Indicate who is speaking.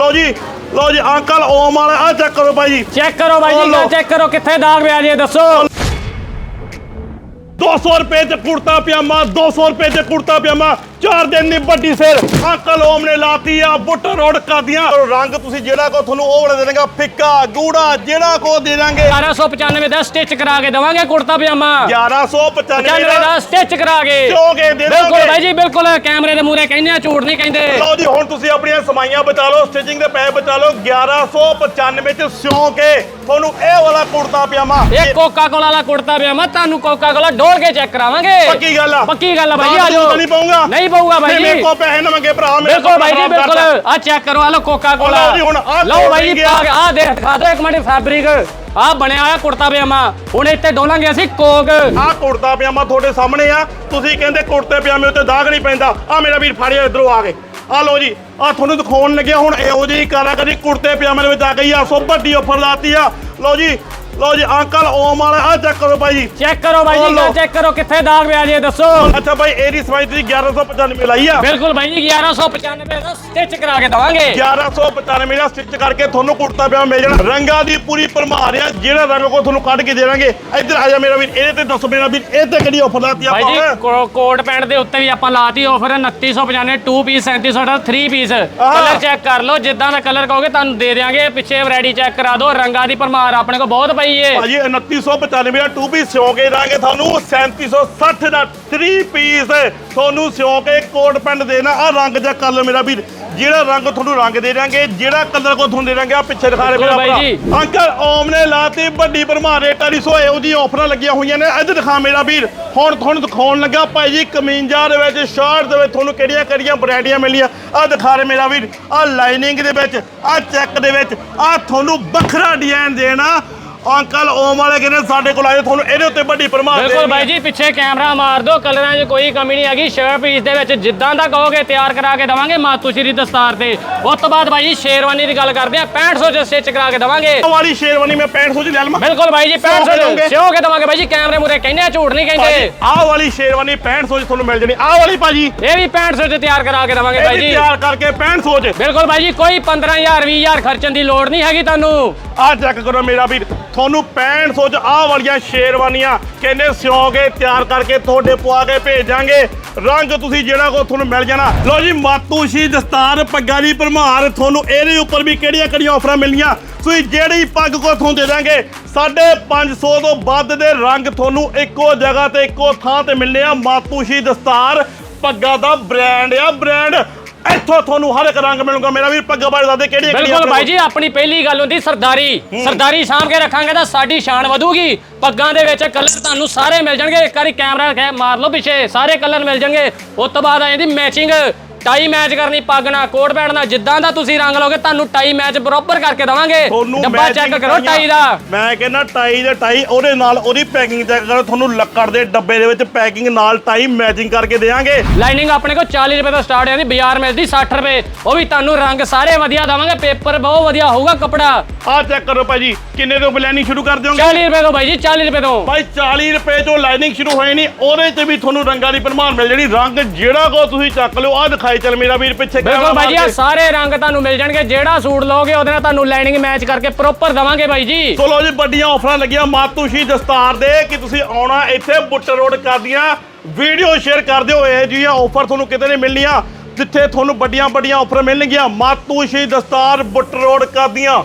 Speaker 1: ਲਓ ਜੀ ਲਓ ਜੀ ਅੰਕਲ ਓਮ ਵਾਲੇ ਆ ਚੈੱਕ ਕਰੋ ਭਾਈ ਜੀ।
Speaker 2: ਚੈੱਕ ਕਰੋ ਬਾਈ
Speaker 1: ਉਹ
Speaker 2: ਜੀ
Speaker 1: ਲਓ।
Speaker 2: ਚੈੱਕ ਕਰੋ ਕਿੱਥੇ ਦਾਗ ਪਿਆ ਜੀ ਦੱਸੋ।
Speaker 1: 200 ਰੁਪਏ ਚ ਕੁੜਤਾ ਪਜਾਮਾ 200 ਰੁਪਏ ਚ ਕੁੜਤਾ ਪਜਾਮਾ। ਚਾਰ ਦਿਨ ਦੀ ਵੱਡੀ ਸੇਲ। ਅੰਕਲ ਓਮ ਨੇ ਲਾਤੀ ਆ ਬੁੱਟ ਰੋਡ ਕਾਦੀਆਂ ਰੰਗ ਤੁਸੀਂ ਜਿਹੜਾ ਕੋ ਤੁਹਾਨੂੰ ਉਹ ਵਾਲਾ ਦੇ ਦੇਣਗਾ ਫਿੱਕਾ ਗੂੜਾ ਜਿਹੜਾ ਕੋ ਦੇ ਦਾਂਗੇ
Speaker 2: 1195 ਦਾ ਸਟਿਚ ਕਰਾ ਕੇ ਦਵਾਂਗੇ ਕੁੜਤਾ ਪਜਾਮਾ।
Speaker 1: 1195
Speaker 2: 95
Speaker 1: ਦਾ
Speaker 2: ਸਟਿਚ ਕਰਾ ਕੇ।
Speaker 1: ਚੋਗੇ ਦੇ
Speaker 2: ਬਿਲਕੁਲ
Speaker 1: ਦਾਂਗੇ
Speaker 2: ਬਾਈ ਜੀ ਬਿਲਕੁਲ। ਕੈਮਰੇ ਦੇ ਮੂਹਰੇ ਕਹਿੰਦੇ ਆ ਝੂਠ ਨਹੀਂ ਕਹਿੰਦੇ।
Speaker 1: ਲਓ ਜੀ ਹੁਣ ਤੁਸੀਂ ਆਪਣੀਆਂ ਸਮਾਈਆਂ ਬਚਾ ਲਓ ਸਟਿਚਿੰਗ ਦੇ ਪੈਸੇ ਬਚਾ ਲਓ। 1195 ਚ ਸਿਉਂ ਕੇ ਤੁਹਾਨੂੰ ਇਹ ਵਾਲਾ ਕੁੜਤਾ ਪਜਾਮਾ।
Speaker 2: ਇਹ ਕੋਕਾ ਕੋਲਾ ਵਾਲਾ ਕੁੜਤਾ ਪਜਾਮਾ ਤੁਹਾਨੂੰ ਕੋਕਾ ਕੋਲਾ ਡੋਲ ਕੇ ਚੈੱਕ ਕਰਾਵਾਂਗੇ।
Speaker 1: ਪੱਕੀ ਗੱਲ ਆ।
Speaker 2: ਪੱਕੀ ਗੱਲ ਆ ਬਾਈ ਜੀ
Speaker 1: ਨਾਲ
Speaker 2: ਆਜੋ
Speaker 1: ਤਾਂ ਨਹੀਂ ਪਾਊਂਗਾ
Speaker 2: ਪਊਗਾ ਬਾਈ
Speaker 1: ਮੇਰੇ
Speaker 2: ਜੀ।
Speaker 1: ਕੋ ਪੈਸੇ ਨਾ ਮੰਗੇ ਭਰਾ ਮੇਰੇ
Speaker 2: ਬਿਲਕੁਲ ਬਾਈ ਜੀ ਬਿਲਕੁਲ। ਆ ਚੈੱਕ ਕਰੋ ਆ ਲੋ ਕੋਕਾ ਕੋਲਾ
Speaker 1: ਲਓ ਜੀ ਹੁਣ ਆਹ
Speaker 2: ਲਓ ਬਾਈ ਜੀ
Speaker 1: ਗਿਆ।
Speaker 2: ਪਾ ਕੇ ਆ ਦੇਖ ਦਿਖਾ ਦਿਓ ਇੱਕ ਮਿੰਟ ਫੈਬਰਿਕ ਆ ਬਣਿਆ ਹੋਇਆ ਕੁੜਤਾ ਪਜਾਮਾ। ਹੁਣ ਇੱਥੇ ਡੋਲਾਂਗੇ ਅਸੀਂ ਕੋਕ
Speaker 1: ਆਹ ਕੁੜਤਾ ਪਜਾਮਾ ਤੁਹਾਡੇ ਸਾਹਮਣੇ ਆ। ਤੁਸੀਂ ਕਹਿੰਦੇ ਕੁੜਤੇ ਪਜਾਮੇ ਉੱਤੇ ਦਾਗ ਨਹੀਂ ਪੈਂਦਾ। ਆ ਮੇਰਾ ਵੀਰ ਫੜਿਆ ਇਧਰੋਂ ਆ ਕੇ। ਆ ਲਓ ਜੀ ਆ ਤੁਹਾਨੂੰ ਦਿਖਾਉਣ ਲੱਗਿਆ ਹੁਣ ਇਹੋ ਜਿਹੀ ਕਾਰਾਗਰੀ ਕੁੜਤੇ ਪਜਾਮੇ ਦੇ ਵਿੱਚ ਆ ਗਈ ਆ। ਸੋ ਵੱਡੀ ਆਫਰ ਲਾਤੀ ਆ। ਲਓ ਜੀ ਲਓ ਜੀ ਅੰਕਲ ਓਮ ਵਾਲੇ ਆ ਚੈੱਕ ਕਰੋ ਭਾਈ ਜੀ।
Speaker 2: ਚੈੱਕ ਕਰੋ
Speaker 1: ਉਹ
Speaker 2: ਜੀ
Speaker 1: ਲਓ।
Speaker 2: ਚੈੱਕ ਕਰੋ ਕਿੱਥੇ ਦਾਗ ਪਿਆ ਜੀ ਇਹ ਦੱਸੋ।
Speaker 1: ਅੱਛਾ ਭਾਈ ਇਹਦੀ ਸਮਾਈ ਤੁਸੀਂ 1195 ਲਾਈ ਆ।
Speaker 2: ਬਿਲਕੁਲ ਬਾਈ ਜੀ 1195 ਦਾ ਸਟਿਚ ਕਰਾ ਕੇ ਦਵਾਂਗੇ।
Speaker 1: 1195 ਦਾ ਸਟਿਚ ਕਰਕੇ ਤੁਹਾਨੂੰ ਕੁੜਤਾ ਪਜਾਮਾ ਮਿਲ ਜਾਣਾ ਰੰਗਾਂ ਦੀ ਪੂਰੀ ਭਰਮਾਰ ਆ ਜਿਹੜਾ ਰੰਗ ਕੋ ਤੁਹਾਨੂੰ ਕੱਢ ਕੇ ਦੇ ਦਾਂਗੇ ਇੱਧਰ ਆ ਜਾ ਮੇਰਾ ਵੀਰ ਇਹਦੇ ਤੇ ਦੱਸੋ ਮੇਰਾ ਵੀਰ ਇਹ ਤੇ ਕਿਹੜੀ ਆਫਰ ਲਾਤੀ
Speaker 2: ਭਾਈ ਜੀ
Speaker 1: ਆਪਾਂ
Speaker 2: ਕੋ- ਕੋਟ ਪੈਂਟ ਦੇ ਉੱਤੇ ਵੀ ਆਪਾਂ ਲਾਤੀ ਆਫਰ 2995 2 ਪੀਸ 3700 ਦਾ 3 ਪੀਸ ਕਲਰ ਚੈੱਕ ਕਰ ਲਓ ਜਿੱਦਾਂ ਦਾ ਕਲਰ ਕਹੋਗੇ ਤੁਹਾਨੂੰ ਦੇ ਦੇਾਂਗੇ ਪਿੱਛੇ ਵੈਰਾਈਟੀ ਚੈੱਕ ਕਰਾ ਦਿਓ ਰੰਗਾਂ ਦੀ ਭਰਮਾਰ ਆਪਣੇ ਕੋਲ ਬਹੁਤ ਪਈ ਏ
Speaker 1: ਭਾਜੀ 2995 ਦਾ 2 ਪੀਸ ਸਿਉਂ ਕੇ ਦਾਂਗੇ ਤੁਹਾਨੂੰ। 3760 ਦਾ 3 ਪੀਸ ਤੁਹਾਨੂੰ ਸਿਉਂ ਕੇ ਕੋਟ ਪੈਂਟ ਦੇਣਾ ਆ ਰੰਗ ਜਾਂ ਕਲਰ ਮੇਰਾ ਵੀਰ ਜਿਹੜਾ ਰੰਗ ਤੁਹਾਨੂੰ ਰੰਗ ਦੇ ਦਾਂਗੇ ਜਿਹੜਾ ਕਲਰ ਕੋ ਤੁਹਾਨੂੰ ਦੇ ਦਾਂਗੇ ਆ ਪਿੱਛੇ ਦਿਖਾ ਰਹੇ ਮੇਰਾ
Speaker 2: ਬਿਲਕੁਲ ਬਾਈ
Speaker 1: ਭਰਾ। ਅੰਕਲ ਓਮ ਨੇ ਲਾਤੀ ਵੱਡੀ ਭਰਮਾਰ ਰੇਟਾਂ ਦੀ ਸੋ ਇਹੋ ਜੀ ਆਫਰਾਂ ਲੱਗੀਆਂ ਹੋਈਆਂ ਨੇ। ਇੱਧਰ ਦਿਖਾ ਮੇਰਾ ਵੀਰ। ਹੁਣ ਤੁਹਾਨੂੰ ਦਿਖਾਉਣ ਲੱਗਾ ਭਾਈ ਜੀ ਕਮੀਜ਼ਾਂ ਦੇ ਵਿੱਚ ਸ਼ਰਟ ਦੇ ਵਿੱਚ ਤੁਹਾਨੂੰ ਕਿਹੜੀਆਂ ਕਿਹੜੀਆਂ ਵੈਰਾਈਟੀਆਂ ਮਿਲੀਆਂ। ਆ ਦਿਖਾ ਰਹੇ ਮੇਰਾ ਵੀਰ। ਆ ਲਾਈਨਿੰਗ ਦੇ ਵਿੱਚ ਆ ਚੈੱਕ ਦੇ ਵਿੱਚ ਆ ਤੁਹਾਨੂੰ ਵੱਖਰਾ ਡਿਜ਼ਾਈਨ ਦੇਣਾ। ਅੰਕਲ ਓਮ ਵਾਲੇ ਕਹਿੰਦੇ ਸਾਡੇ ਕੋਲ ਆਏ ਤੁਹਾਨੂੰ ਇਹਦੇ ਉੱਤੇ ਵੱਡੀ ਭਰਮਾਰ
Speaker 2: ਬਿਲਕੁਲ
Speaker 1: ਆ।
Speaker 2: ਬਾਈ ਜੀ ਪਿੱਛੇ ਕੈਮਰਾ ਮਾਰ ਦਿਓ ਕਲਰਾਂ 'ਚ ਕੋਈ ਕਮੀ ਨਹੀਂ ਹੈਗੀ ਸ਼ਰਟ ਪੀਸ ਦੇ ਵਿੱਚ ਜਿੱਦਾਂ ਦਾ ਕਹੋਗੇ ਤਿਆਰ ਕਰਾ ਕੇ ਦਵਾਂਗੇ ਮਾਤੂ ਸ਼੍ਰੀ ਦਸਤਾਰ ਤੇ। ਉਸ ਤੋਂ ਬਾਅਦ ਬਾਈ ਜੀ ਸ਼ੇਰਵਾਨੀ ਦੀ ਗੱਲ ਕਰਦੇ ਆ 6500 ਚ ਸਟਿਚ ਕਰਾ ਕੇ ਦਵਾਂਗੇ।
Speaker 1: ਵਾਲੀ ਸ਼ੇਰਵਾਨੀ ਮੈਂ 6500 ਚ ਲੈ ਲਵਾਂ।
Speaker 2: ਬਿਲਕੁਲ ਬਾਈ ਜੀ
Speaker 1: ਸਿਉਂ ਕੇ
Speaker 2: 6500
Speaker 1: ਦਓਗੇ?
Speaker 2: ਚ ਸਿਓ ਕੇ ਦਵਾਂਗੇ ਬਾਈ ਜੀ ਕੈਮਰੇ ਮੂਰੇ ਕਹਿੰਦੇ ਆ ਝੂਠ ਨਹੀਂ ਕਹਿੰਦੇ।
Speaker 1: ਆਹ ਵਾਲੀ ਸ਼ੇਰਵਾਨੀ 6500 ਚ ਤੁਹਾਨੂੰ ਮਿਲ ਜਣੀ। ਆਹ ਵਾਲੀ ਭਾਜੀ।
Speaker 2: ਇਹ ਵੀ 6500 ਚ ਤਿਆਰ ਕਰਾ ਕੇ ਦਵਾਂਗੇ ਬਾਈ ਜੀ।
Speaker 1: ਤਿਆਰ ਕਰਕੇ 6500 ਚ।
Speaker 2: ਬਿਲਕੁਲ ਬਾਈ ਜੀ ਕੋਈ 15000 20000 ਖਰਚਣ ਦੀ ਲੋੜ ਨਹੀਂ ਹੈਗੀ ਤੁਹਾਨੂੰ।
Speaker 1: ਆਹ ਚੈੱਕ ਕਰੋ ਮੇਰਾ ਵੀਰ। ਤੁਹਾਨੂੰ 6500 ਚ ਆਹ ਵਾਲੀਆਂ ਸ਼ੇਰਵਾਨੀਆਂ ਕਹਿੰਦੇ ਸਿਉਂ ਕੇ ਤਿਆਰ ਕਰਕੇ ਤੁਹਾਡੇ ਪਵਾ ਕੇ ਭੇਜਾਂਗੇ। ਰੰਗ ਤੁਸੀਂ ਜਿਹੜਾ ਕੋ ਤੁਹਾਨੂੰ ਮਿਲ ਜਾਣਾ। ਲੋ ਜੀ, ਮਾਤੂਸ਼ੀ ਦਸਤਾਰ ਪੱਗਾਂ ਦੀ ਭਰਮਾਰ, ਤੁਹਾਨੂੰ ਇਹਦੇ ਉੱਪਰ ਵੀ ਕਿਹੜੀਆਂ ਕਿਹੜੀਆਂ ਆਫਰਾਂ ਮਿਲਣੀਆਂ? ਤੁਸੀਂ ਜਿਹੜੀ ਪੱਗ ਕੋ ਤੁਹਾਨੂੰ ਦੇ ਦਾਂਗੇ 550 ਤੋਂ ਵੱਧ ਦੇ ਰੰਗ ਤੁਹਾਨੂੰ ਇੱਕੋ ਜਗ੍ਹਾ ਤੇ ਇੱਕੋ ਥਾਂ ਤੇ ਮਿਲਨੇ ਆ। ਮਾਤੂਸ਼ੀ ਦਸਤਾਰ, ਪੱਗਾਂ ਦਾ ਬ੍ਰਾਂਡ ਆ। ਬ੍ਰਾਂਡ ਇੱਥੋਂ ਤੁਹਾਨੂੰ ਹਰ ਇੱਕ ਰੰਗ ਮਿਲੂਗਾ ਮੇਰਾ ਵੀਰ ਪੱਗਾਂ ਬਾਰੇ ਦੱਸਦੇ ਕਿਹੜੀਆਂ
Speaker 2: ਬਿਲਕੁਲ ਬਾਈ ਜੀ ਆਪਣੀ ਪਹਿਲੀ ਗੱਲ ਹੁੰਦੀ ਸਰਦਾਰੀ। ਸਰਦਾਰੀ ਸਾਂਭ ਕੇ ਰੱਖਾਂਗੇ ਤਾਂ ਸਾਡੀ ਸ਼ਾਨ ਵਧੂਗੀ। ਪੱਗਾਂ ਦੇ ਵਿੱਚ ਕਲਰ ਤੁਹਾਨੂੰ ਸਾਰੇ ਮਿਲ ਜਾਣਗੇ। ਇੱਕ ਵਾਰੀ ਕੈਮਰਾ ਮਾਰ ਲਓ ਪਿੱਛੇ ਸਾਰੇ ਕਲਰ ਮਿਲ ਜਾਣਗੇ। ਉਸ ਤੋਂ ਬਾਅਦ ਆ ਜਾਂਦੀ ਮੈਚਿੰਗ ਟਾਈ ਮੈਚ ਕਰਨੀ ਪੱਗ ਨਾਲ ਕੋਟ ਪੈਂਟ ਨਾਲ ਜਿੱਦਾਂ ਦਾ ਤੁਸੀਂ ਰੰਗ ਲਓਗੇ ਤੁਹਾਨੂੰ ਟਾਈ ਮੈਚ ਪ੍ਰੋਪਰ ਕਰਕੇ ਦਵਾਂਗੇ।
Speaker 1: ਤੁਹਾਨੂੰ
Speaker 2: ਡੱਬਾ ਚੈੱਕ ਕਰੋ ਟਾਈ ਦਾ।
Speaker 1: ਮੈਂ ਕਹਿੰਦਾ ਟਾਈ ਦੇ ਟਾਈ ਉਹਦੇ ਨਾਲ ਉਹਦੀ ਪੈਕਿੰਗ ਚੈੱਕ ਕਰੋ ਤੁਹਾਨੂੰ ਲੱਕੜ ਦੇ ਡੱਬੇ ਦੇ ਵਿੱਚ ਪੈਕਿੰਗ ਨਾਲ ਟਾਈ ਮੈਚਿੰਗ ਕਰਕੇ ਦੇਵਾਂਗੇ।
Speaker 2: ਲਾਈਨਿੰਗ ਆਪਣੇ ਕੋਲ 40 ਰੁਪਏ ਤੋਂ ਸਟਾਰਟ ਜਾਂਦੀ ਬਾਜ਼ਾਰ ਮਿਲਦੀ 60 ਰੁਪਏ। ਉਹ ਵੀ ਤੁਹਾਨੂੰ ਰੰਗ ਸਾਰੇ ਵਧੀਆ ਦਵਾਂਗੇ ਪੇਪਰ ਬਹੁਤ ਵਧੀਆ ਹੋਊਗਾ ਕਪੜਾ।
Speaker 1: ਆਹ ਚੈੱਕ ਕਰੋ ਭਾਜੀ ਕਿੰਨੇ ਤੋਂ ਪਲੈਨਿੰਗ ਸ਼ੁਰੂ ਕਰ ਦਿਓਗੇ?
Speaker 2: 40 ਰੁਪਏ ਤੋਂ ਬਾਈ ਜੀ 40 ਰੁਪਏ ਤੋਂ।
Speaker 1: ਭਾਈ 40 ਰੁਪਏ ਤੋਂ ਲਾਈਨਿੰਗ ਸ਼ੁਰੂ ਹੋਏ ਨਹੀਂ ਉਹਦੇ ਤੇ ਵੀ ਤੁਹਾਨੂੰ ਰੰਗਾਂ ਦੀ ਭਰਮਾਰ ਮਿਲ ਜਣੀ ਰੰਗ ਜਿਹੜਾ ਕੋ ਤੁਸੀਂ ਚੱਕ ਲਿਓ ਆਹ ਦਿਖਾਈ ਚੱਲ ਮੇਰਾ ਵੀਰ ਪਿੱਛੇ
Speaker 2: ਬਿਲਕੁਲ ਬਾਈ ਜੀ
Speaker 1: ਕੇ।
Speaker 2: ਸਾਰੇ ਰੰਗ ਤੁਹਾਨੂੰ ਮਿਲ ਜਾਣਗੇ ਜਿਹੜਾ ਸੂਟ ਲਓਗੇ ਉਹਦੇ ਨਾਲ ਤੁਹਾਨੂੰ ਲਾਈਨਿੰਗ ਮੈਚ ਕਰਕੇ ਪ੍ਰੋਪਰ ਦਵਾਂਗੇ ਬਾਈ ਜੀ।
Speaker 1: ਚਲੋ ਜੀ ਵੱਡੀਆਂ ਆਫਰਾਂ ਲੱਗੀਆਂ ਮਾਤੂਸ਼ੀ ਦਸਤਾਰ ਦੇ ਕਿ ਤੁਸੀਂ ਆਉਣਾ ਇੱਥੇ ਬੁੱਟਰ ਰੋਡ ਕਰਦੀਆਂ। ਵੀਡੀਓ ਸ਼ੇਅਰ ਕਰ ਦਿਓ ਇਹ ਜਿਹੀਆਂ ਆਫਰ ਤੁਹਾਨੂੰ ਕਿਤੇ ਨਹੀਂ ਮਿਲਣੀਆਂ ਜਿੱਥੇ ਤੁਹਾਨੂੰ ਵੱਡੀਆਂ ਵੱਡੀਆਂ ਆਫਰ ਮਿਲਣਗੀਆਂ। ਮਾਤੂਸ਼ੀ ਦਸਤਾਰ ਬੁੱਟਰ ਰੋਡ ਕਰਦੀਆਂ।